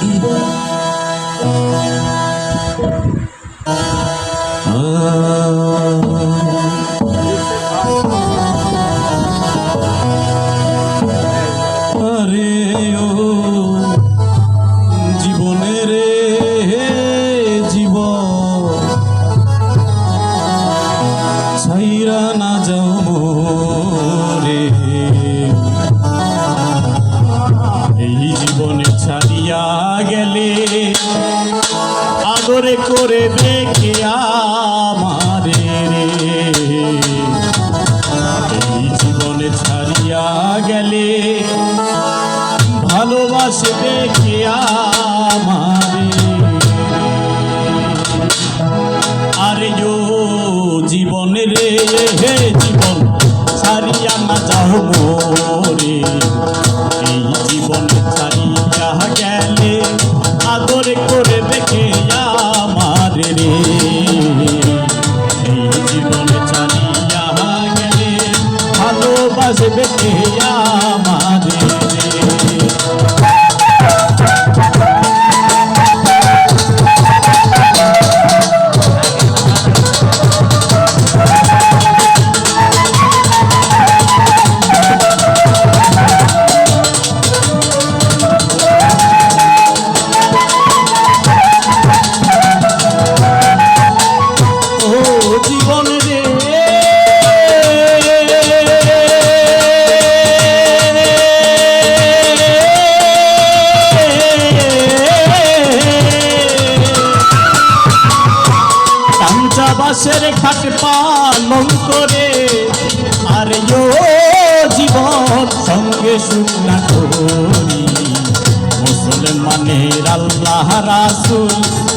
আরে গেলে আদরে করে দেখে আমারে এই জীবনে ছাড়িয়া গেলে ভালোবাসে কে আমারে। আরে ও জীবন রে, হে জীবন, ছাড়িয়া না যাও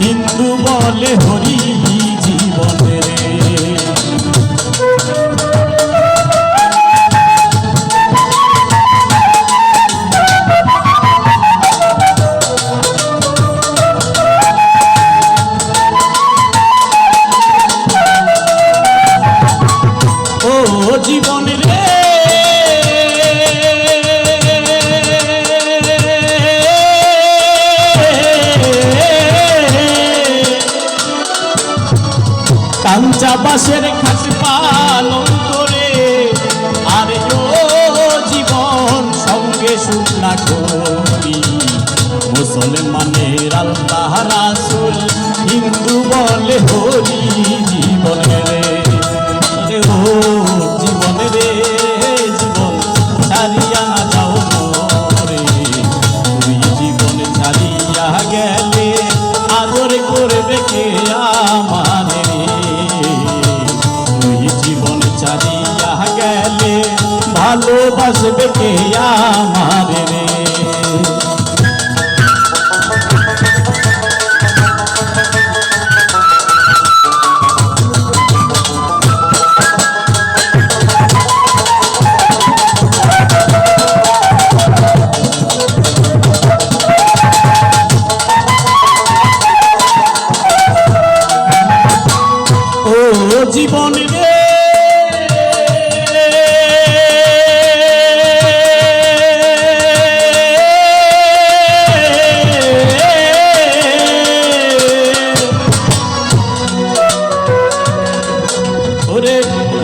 হিন্দু বলে হরি কাঞ্চা বাসের খাস পালন করে। আরে জীবন সঙ্গে শুকনা করি। মুসলমানের আল্লাহ রাসুল হিন্দু বলে হরি।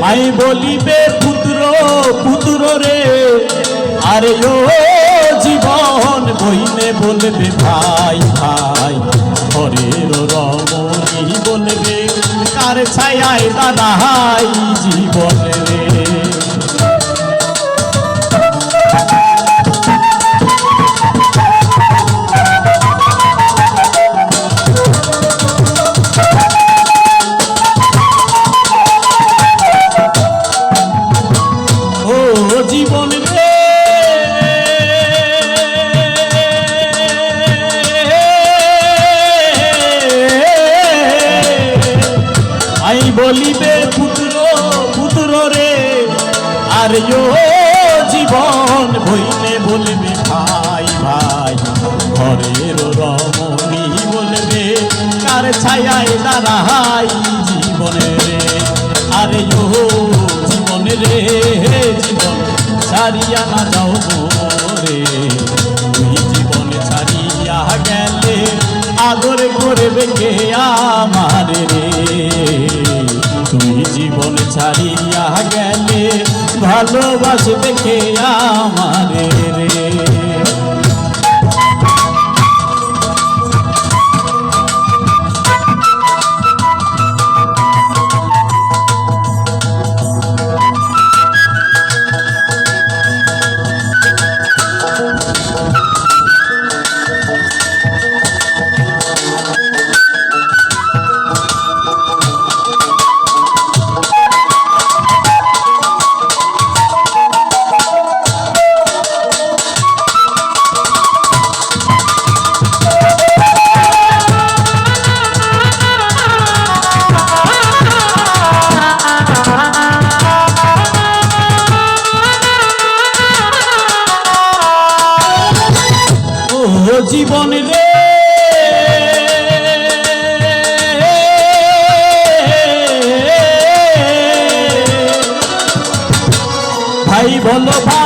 মাই বলিবে, পুত্র পুত্র রে, আরে ও জীবন বইনে বলবে, ভাই ভাই হরের রমণী বলবে, কার দাদা হাই জীবন রে? বলবে, ভাই ভাই, ঘরের রমণী বলবে, কার ছায়ায় দাঁড়াই জীবনে রে? আরে ও জীবনে রে জীবন ছাড়িয়া না যাও রে তুই জীবন ছাড়িয়া গেলে আদর করবে কে আমার রে? তুমি জীবন ছাড়িয়া গেলে ভালোবাসবে কে আমারে জীবন রে। ভাই বলো ভাই।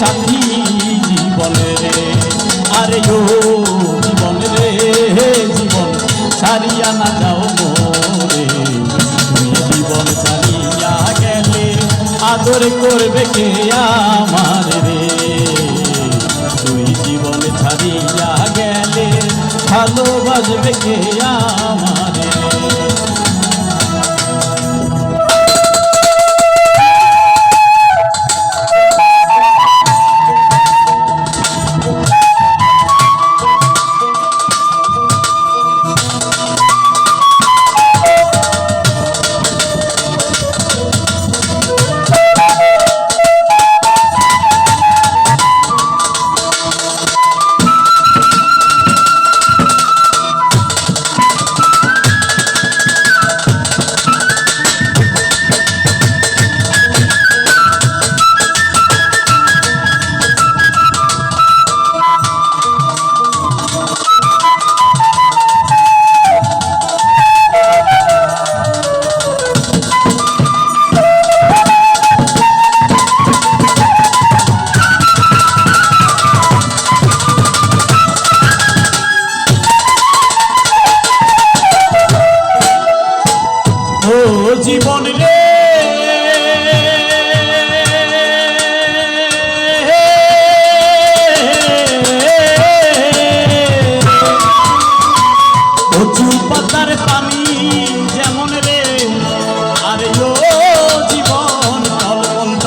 সাথী জীবন। রে আরে ও জীবন রে জীবন সারিয়া না যাও মোরে। জীবন সারিয়া গেলে আদর করবে কে আমার রে? তুই জীবন ছাড়িয়া গেলে ভালোবাসবে কে আমার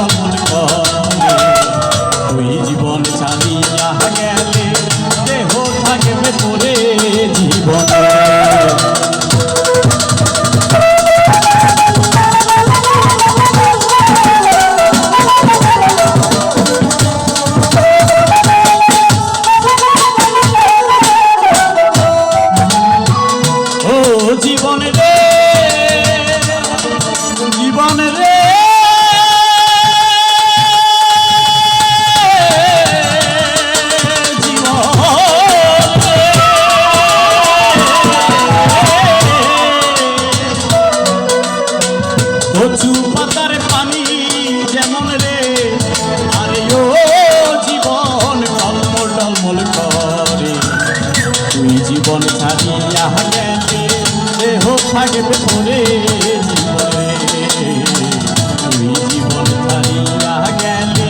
Baba. জীবন ছাড়িয়া গেছে দেহ থাকবে পরে জীবনে। তুমি জীবন ছাড়িয়া গেলে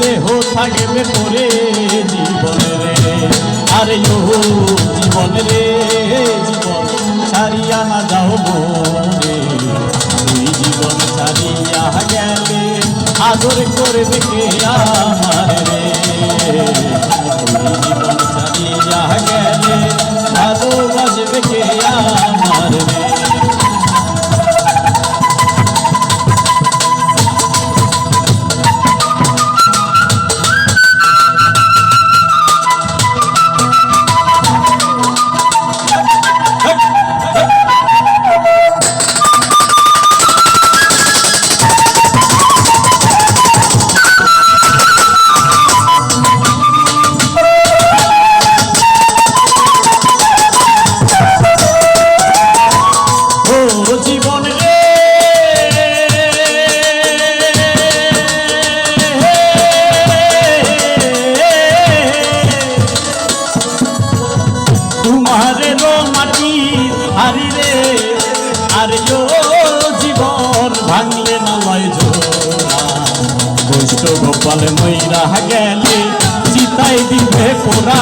দেহ থাকবে পরে জীবনে রে। আরে ও জীবন রে, জীবন ছাড়িয়া না যাও রে তুই জীবন ছাড়িয়া গেলে, আদর করবে কে আমার? গোপাল ময়রা গেলে চিতাই দিবে পোড়া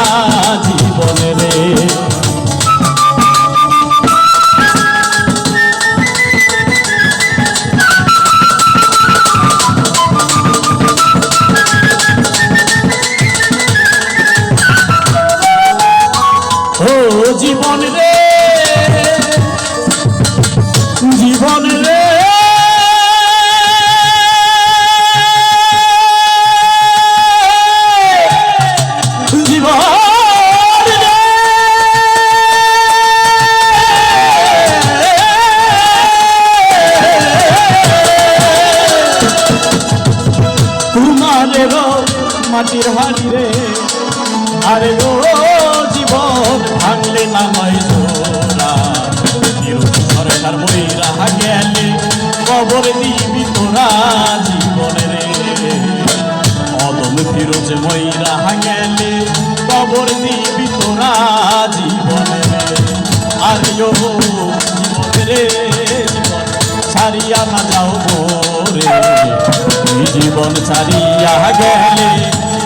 তোমারে রো মাটির হাড়ি রে। আরে ও জীবন ভাঙলে না হয় জোড়া সরকার মহিলা গেলে কবর দিবি তোরা জীবনে রে। অদম ফিরোজ মহিলা গেলে কবর দিবি তোরা জীবনে রে। আরে জীবনে রে ছাড়িয়া না যাও তুই জীবন ছাড়িয়া গেলে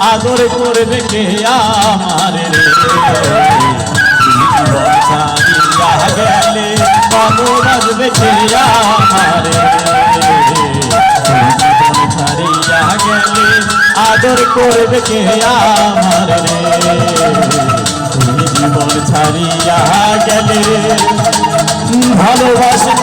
আদর করবে কে আমার রে। জীবন ছাড়িয়া গেলে কবর আসবে কে আমার জীবন ছাড়িয়া গেলে আদর করবে কে আমার জীবন ছাড়িয়া গেলে ভালোবাসবে